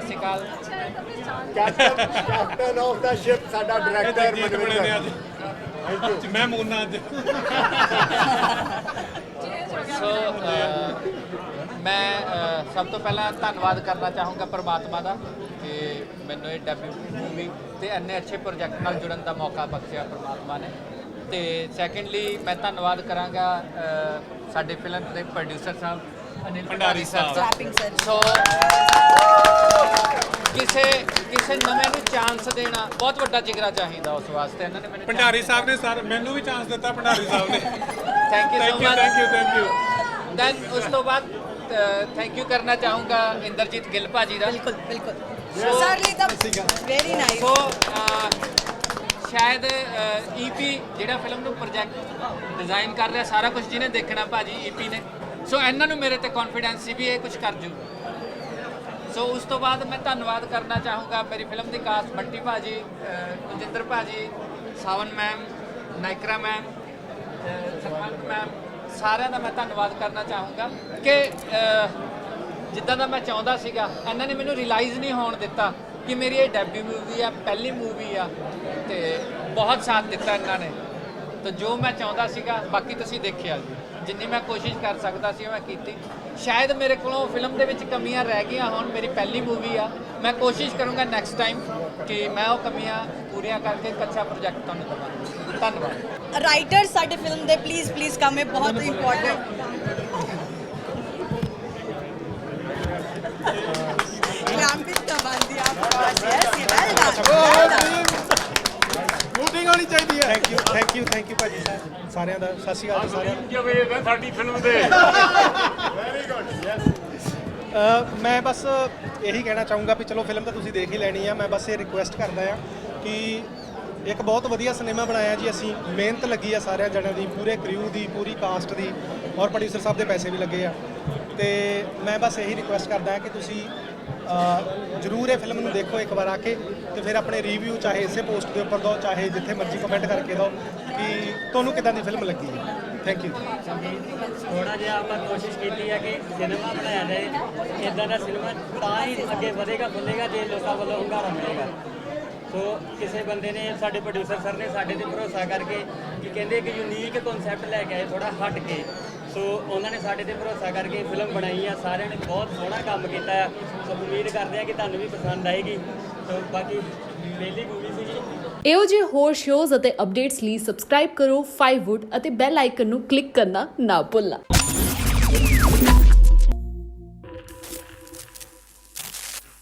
ਸਤਿ ਸ਼੍ਰੀ ਅਕਾਲ। Captain captain of the ship ਸਾਡਾ ਡਾਇਰੈਕਟਰ ਜਗਜੀਤ ਬਣੇ ਨੇ ਅੱਜ। ਥੈਂਕ ਯੂ ਮੈਂ ਮੂਨਾ ਅੱਜ। ਸੋ ਅਹ, ਮੈਂ ਅਹ, ਸਭ ਤੋਂ ਪਹਿਲਾਂ ਧੰਨਵਾਦ ਕਰਨਾ ਚਾਹੂੰਗਾ ਪ੍ਰਮਾਤਮਾ ਦਾ ਕਿ ਮੈਨੂੰ ਇਹ ਡੈਬਿਊ ਮੂਵੀ ਤੇ ਇੰਨੇ ਅੱਛੇ ਪ੍ਰੋਜੈਕਟ ਨਾਲ ਜੁੜਨ ਦਾ ਮੌਕਾ ਬਖਸ਼ਿਆ ਪ੍ਰਮਾਤਮਾ ਨੇ। ਤੇ ਸੈਕੰਡਲੀ ਮੈਂ ਧੰਨਵਾਦ ਕਰਾਂਗਾ ਅਹ, ਸਾਡੇ ਫਿਲਮ ਦੇ ਪ੍ਰੋਡਿਊਸਰ ਸਾਹਿਬ ਅਨਿਲ ਭੰਡਾਰੀ ਸਰ ਸੋ ਕਿਸੇ ਕਿਸੇ ਨਵੇਂ ਨੂੰ ਚਾਂਸ ਦੇਣਾ ਬਹੁਤ ਵੱਡਾ ਜਿਗਰਾ ਚਾਹੀਦਾ ਉਸ ਵਾਸਤੇ। ਇਹਨਾਂ ਨੇ ਮੈਨੂੰ ਭੰਡਾਰੀ ਸਾਹਿਬ ਨੇ ਸਰ ਮੈਨੂੰ ਵੀ ਚਾਂਸ ਦਿੱਤਾ ਭੰਡਾਰੀ ਸਾਹਿਬ ਨੇ। Thank you so thank you much thank you thank you then ਉਸ ਤੋਂ ਬਾਅਦ ਥੈਂਕ ਯੂ ਕਰਨਾ ਚਾਹੂੰਗਾ ਇੰਦਰਜੀਤ ਗਿੱਲ ਭਾਜੀ ਦਾ। ਬਿਲਕੁਲ ਬਿਲਕੁਲ। ਸਰਲੀ ਦਾ ਵੈਰੀ ਨਾਈਸ ਸੋ ਸ਼ਾਇਦ ਈਪੀ ਜਿਹੜਾ ਫਿਲਮ ਨੂੰ ਪ੍ਰੋਜੈਕਟ ਡਿਜ਼ਾਈਨ ਕਰ ਰਿਹਾ ਸਾਰਾ ਕੁਝ ਜਿਹਨੇ ਦੇਖਣਾ ਭਾਜੀ ਈਪੀ ਨੇ। ਸੋ ਇਹਨਾਂ ਨੂੰ ਮੇਰੇ ਤੇ ਕੌਨਫੀਡੈਂਸ ਸੀ ਵੀ ਇਹ ਕੁਝ ਕਰ ਜੂ। ਸੋ ਉਸ ਤੋਂ ਬਾਅਦ ਮੈਂ ਧੰਨਵਾਦ ਕਰਨਾ ਚਾਹੂੰਗਾ ਮੇਰੀ ਫਿਲਮ ਦੀ ਕਾਸਟ ਬੰਟੀ ਭਾਜੀ ਅਹ, ਕੁਲਜਿੰਦਰ ਭਾਜੀ Sawan ma'am Naikra ma'am sarpanch ma'am ਸਾਰਿਆਂ ਦਾ ਮੈਂ ਧੰਨਵਾਦ ਕਰਨਾ ਚਾਹੂੰਗਾ ਕਿ ਜਿੱਦਾਂ ਦਾ ਮੈਂ ਚਾਹੁੰਦਾ ਸੀਗਾ ਇਹਨਾਂ ਨੇ ਮੈਨੂੰ ਰਿਅਲਾਈਜ਼ ਨਹੀਂ ਹੋਣ ਦਿੱਤਾ ਕਿ ਮੇਰੀ ਇਹ ਡੈਬਿਊ ਮੂਵੀ ਆ ਪਹਿਲੀ ਮੂਵੀ ਆ ਤੇ ਬਹੁਤ ਸਾਥ ਦਿੱਤਾ ਇਹਨਾਂ ਨੇ। ਤਾਂ ਜੋ ਮੈਂ ਚਾਹੁੰਦਾ ਸੀਗਾ ਬਾਕੀ ਤੁਸੀਂ ਦੇਖਿਆ ਜੀ। ਜਿੰਨੀ ਮੈਂ ਕੋਸ਼ਿਸ਼ ਕਰ ਸਕਦਾ ਸੀ ਉਹ ਮੈਂ ਕੀਤੀ। ਸ਼ਾਇਦ ਮੇਰੇ ਕੋਲੋਂ ਫਿਲਮ ਦੇ ਵਿੱਚ ਕਮੀਆਂ ਰਹਿ ਗਈਆਂ ਹੁਣ ਮੇਰੀ ਪਹਿਲੀ ਮੂਵੀ ਆ। ਮੈਂ ਕੋਸ਼ਿਸ਼ ਕਰੂੰਗਾ ਨੈਕਸਟ ਟਾਈਮ ਕਿ ਮੈਂ ਉਹ ਕਮੀਆਂ ਪੂਰੀਆਂ ਕਰਕੇ ਇੱਕ ਅੱਛਾ ਪ੍ਰੋਜੈਕਟ ਤੁਹਾਨੂੰ ਦਵਾਂ। ਧੰਨਵਾਦ। ਰਾਈਟਰ ਸਾਡੇ ਫਿਲਮ ਦੇ ਪਲੀਜ਼ ਪਲੀਜ਼ ਕਮ ਹੈ ਬਹੁਤ ਇੰਪੋਰਟੈਂਟ ਰਾਮਪਿਤ ਕਮਾਂਦੀ ਆਪ ਯੈਸ ਵੈਲ ਡਨ ਮੂਟਿੰਗ ਹੋਣੀ ਚਾਹੀਦੀ ਹੈ thank you thank you thank you ਭਾਜੀ ਸਾਰਿਆਂ ਦਾ ਸਤਿ ਸ਼੍ਰੀ ਅਕਾਲ ਜੀ ਸਾਰਿਆਂ ਨੂੰ। ਜਵੇ ਸਾਡੀ ਫਿਲਮ ਦੇ? ਅਹ ਮੈਂ ਬਸ ਇਹੀ ਕਹਿਣਾ ਚਾਹੂੰਗਾ ਵੀ ਚਲੋ ਫਿਲਮ ਤਾਂ ਤੁਸੀਂ ਦੇਖ ਹੀ ਲੈਣੀ ਆ। ਮੈਂ ਬਸ ਇਹ ਰਿਕੁਐਸਟ ਕਰਦਾ ਆ ਕਿ ਇੱਕ ਬਹੁਤ ਵਧੀਆ ਸਿਨੇਮਾ ਬਣਾਇਆ ਜੀ। ਅਸੀਂ ਮਿਹਨਤ ਲੱਗੀ ਆ ਸਾਰਿਆਂ ਜਣਿਆਂ ਦੀ ਪੂਰੇ ਕ੍ਰਿਊ ਦੀ ਪੂਰੀ ਕਾਸਟ ਦੀ। ਔਰ ਪ੍ਰੋਡਿਊਸਰ ਸਾਹਿਬ ਦੇ ਪੈਸੇ ਵੀ ਲੱਗੇ ਆ। ਤੇ ਮੈਂ ਬਸ ਇਹੀ ਰਿਕੁਐਸਟ ਕਰਦਾ ਹਾਂ ਕਿ ਤੁਸੀਂ ਜ਼ਰੂਰ ਇਹ ਫਿਲਮ ਨੂੰ ਦੇਖੋ ਇੱਕ ਵਾਰ ਆ ਕੇ ਤੇ ਫਿਰ ਆਪਣੇ ਰਿਵਿਊ ਚਾਹੇ ਇਸੇ ਪੋਸਟ ਦੇ ਉੱਪਰ ਦਿਓ ਚਾਹੇ ਜਿੱਥੇ ਮਰਜ਼ੀ ਕਮੈਂਟ ਕਰਕੇ ਦਿਓ ਕਿ ਤੁਹਾਨੂੰ ਕਿਦਾਂ ਦੀ ਫਿਲਮ ਲੱਗੀ ਹੈ। ਥੈਂਕ ਯੂ ਥੋੜਾ ਜਿਹਾ ਆਪਾਂ ਕੋਸ਼ਿਸ਼ ਕੀਤੀ ਹੈ ਕਿ ਸਿਨੇਮਾ ਬਣਾਇਆ ਜਾਏ। ਇਦਾਂ ਦਾ ਸਿਨੇਮਾ ਤਾਂ ਹੀ ਅੱਗੇ ਵਧੇਗਾ ਫੁੱਲੇਗਾ ਜੇ ਲੋਕਾਂ ਵੱਲੋਂ ਹੁੰਗਾਰਾ ਮਿਲੇਗਾ। ਸੋ ਕਿਸੇ ਬੰਦੇ ਨੇ, ਸਾਡੇ ਪ੍ਰੋਡਿਊਸਰ ਸਰ ਨੇ ਸਾਡੇ ਤੇ ਭਰੋਸਾ ਕਰਕੇ ਕਿ ਕਹਿੰਦੇ ਕਿ ਯੂਨੀਕ ਕਨਸੈਪਟ ਲੈ ਕੇ ਆਏ ਥੋੜਾ ਹਟ ਕੇ। ਸੋ ਉਹਨਾਂ ਨੇ ਸਾਡੇ ਤੇ ਭਰੋਸਾ ਕਰਕੇ ਫਿਲਮ ਬਣਾਈ ਆ, ਸਾਰਿਆਂ ਨੇ ਬਹੁਤ ਸੋਹਣਾ ਕੰਮ ਕੀਤਾ ਆ। ਸੋ ਉਮੀਦ ਕਰਦੇ ਆ ਕਿ ਤੁਹਾਨੂੰ ਵੀ ਪਸੰਦ ਆਏਗੀ। ਸੋ ਬਾਕੀ ਪਹਿਲੀ ਮੂਵੀ ਸੀਗੀ। ਇਹੋ ਜਿਹੇ ਹੋਰ ਸ਼ੋਜ਼ ਅਤੇ ਅਪਡੇਟਸ ਲਈ ਸਬਸਕ੍ਰਾਈਬ ਕਰੋ 5wood ਅਤੇ ਬੈਲ ਆਈਕਨ ਨੂੰ ਕਲਿੱਕ ਕਰਨਾ ਨਾ ਭੁੱਲਣਾ।